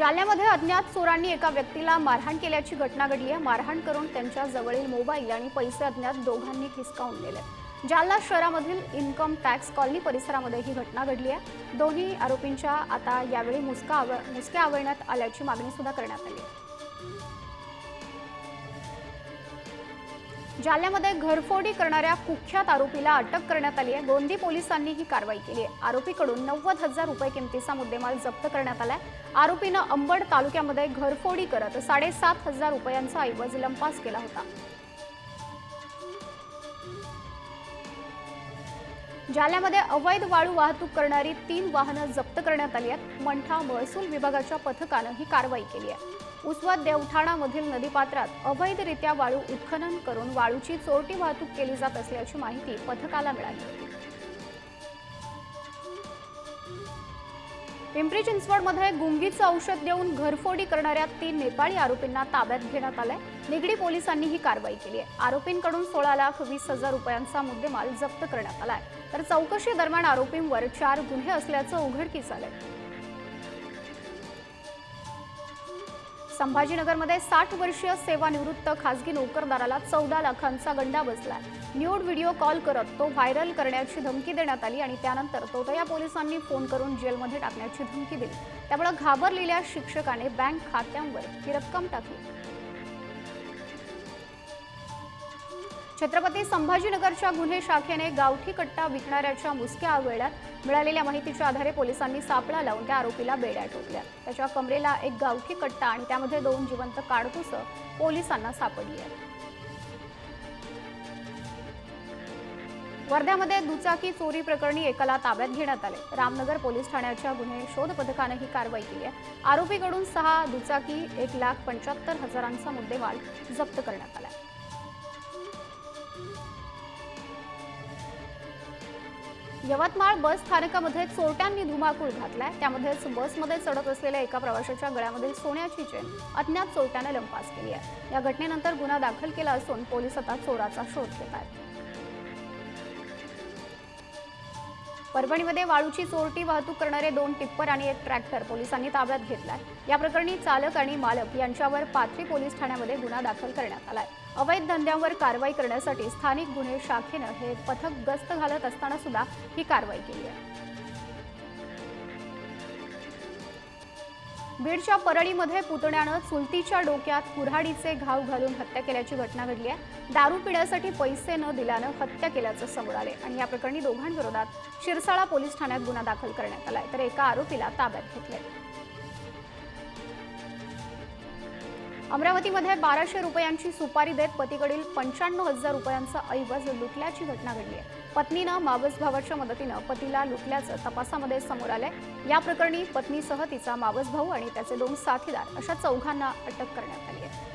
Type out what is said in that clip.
जालन्यामध्ये अज्ञात चोरांनी एका व्यक्तीला मारहाण केल्याची घटना घडली आहे. मारहाण करून त्यांच्या जवळील मोबाईल आणि पैसे अज्ञात दोघांनी खिसकावून नेले. जालना शहरामधील इन्कम टॅक्स कॉलनी परिसरामध्ये ही घटना घडली आहे. दोन्ही आरोपींच्या आता यावेळी मुसका आव मुसक्या आवळण्यात आल्याची मागणी सुद्धा करण्यात आली आहे. जालन्यामध्ये घरफोडी करणाऱ्या कुख्यात आरोपीला अटक करण्यात आली आहे. गोंदी पोलिसांनी ही कारवाई केली आहे. आरोपीकडून नव्वद हजार रुपये किमतीचा मुद्देमाल जप्त करण्यात आलाय. आरोपीनं अंबड तालुक्यामध्ये घरफोडी करत साडेसात हजार रुपयांचा ऐवज लंपास केला होता. जालन्यामध्ये अवैध वाळू वाहतूक करणारी तीन वाहनं जप्त करण्यात आली आहेत. मंठा महसूल विभागाच्या पथकानं ही कारवाई केली आहे. उसवत देवठाणामधील नदीपात्रात अवैधरित्या वाळू उत्खनन करून वाळूची चोरटी वाहतूक केली जात असल्याची माहिती पथकाला मिळाली. पिंपरी चिंचवडमध्ये गुंगीचं औषध देऊन घरफोडी करणाऱ्या तीन नेपाळी आरोपींना ताब्यात घेण्यात आलाय. निगडी पोलिसांनी ही कारवाई केली आहे. आरोपींकडून सोळा लाख वीस हजार रुपयांचा मुद्देमाल जप्त करण्यात आलाय. तर चौकशी दरम्यान आरोपींवर चार गुन्हे असल्याचं उघडकीस आलंय. संभाजीनगरमध्ये साठ वर्षीय सेवानिवृत्त खासगी नोकरदाराला चौदा लाखांचा गंडा बसला न्यूड व्हिडिओ कॉल करत तो व्हायरल करण्याची धमकी देण्यात आली आणि त्यानंतर तोतया पोलिसांनी फोन करून जेलमध्ये टाकण्याची धमकी दिली. त्यामुळे घाबरलेल्या शिक्षकाने बँक खात्यांवर ही रक्कम टाकली. छत्रपती संभाजीनगरच्या गुन्हे शाखेने गावठी कट्टा विकणाऱ्याच्या मुसक्या आवळल्यात मिळालेल्या माहितीच्या आधारे पोलिसांनी सापळा लावून त्या आरोपीला बेड्या ठोकल्या. त्याच्या कमरेला एक गावठी कट्टा आणि त्यामध्ये दोन जिवंत काडतुसं पोलिसांना सापडली आहेत वर्ध्यामध्ये दुचाकी चोरी प्रकरणी एकाला ताब्यात घेण्यात आले. रामनगर पोलीस ठाण्याच्या गुन्हे शोध पथकानं ही कारवाई केली आहे. आरोपीकडून सहा दुचाकी एक लाख पंच्याहत्तर हजारांचा मुद्देमाल जप्त करण्यात आला यवतमाळ बस स्थानकामध्ये चोरट्यांनी धुमाकूळ घातलाय. त्यामध्येच बसमध्ये चढत असलेल्या एका प्रवाशाच्या गळ्यामध्ये सोन्याची चेन अज्ञात चोरट्याने लंपास केली आहे. या घटनेनंतर गुन्हा दाखल केला असून पोलीस आता चोराचा शोध घेत आहेत. परभणीमध्ये वाळूची चोरटी वाहतूक करणारे दोन टिप्पर आणि एक ट्रॅक्टर पोलिसांनी ताब्यात घेतलाय. या प्रकरणी चालक आणि मालक यांच्यावर पाथरी पोलीस ठाण्यामध्ये गुन्हा दाखल करण्यात आलाय. अवैध धंद्यांवर कारवाई करण्यासाठी स्थानिक गुन्हे शाखेनं हे पथक गस्त घालत असताना सुद्धा ही कारवाई केली आहे. बीडच्या परळीमध्ये पुतण्यानं चुलतीच्या डोक्यात कुऱ्हाडीचे घाव घालून हत्या केल्याची घटना घडली आहे. दारू पिण्यासाठी पैसे न दिल्यानं हत्या केल्याचं समोर आले आणि या प्रकरणी दोघांविरोधात शिरसाळा पोलीस ठाण्यात गुन्हा दाखल करण्यात आलाय. तर एका आरोपीला ताब्यात घेतलंय. अमरावतीमध्ये बाराशे रुपयांची सुपारी देत पतीकडील पंच्याण्णव हजार रुपयांचा ऐवज लुटल्याची घटना घडली आहे पत्नीनं मावस भावाच्या मदतीनं पतीला लुटल्याचं तपासामध्ये समोर आलंय या प्रकरणी पत्नीसह तिचा मावस भाऊ आणि त्याचे दोन साथीदार अशा चौघांना अटक करण्यात आली आहे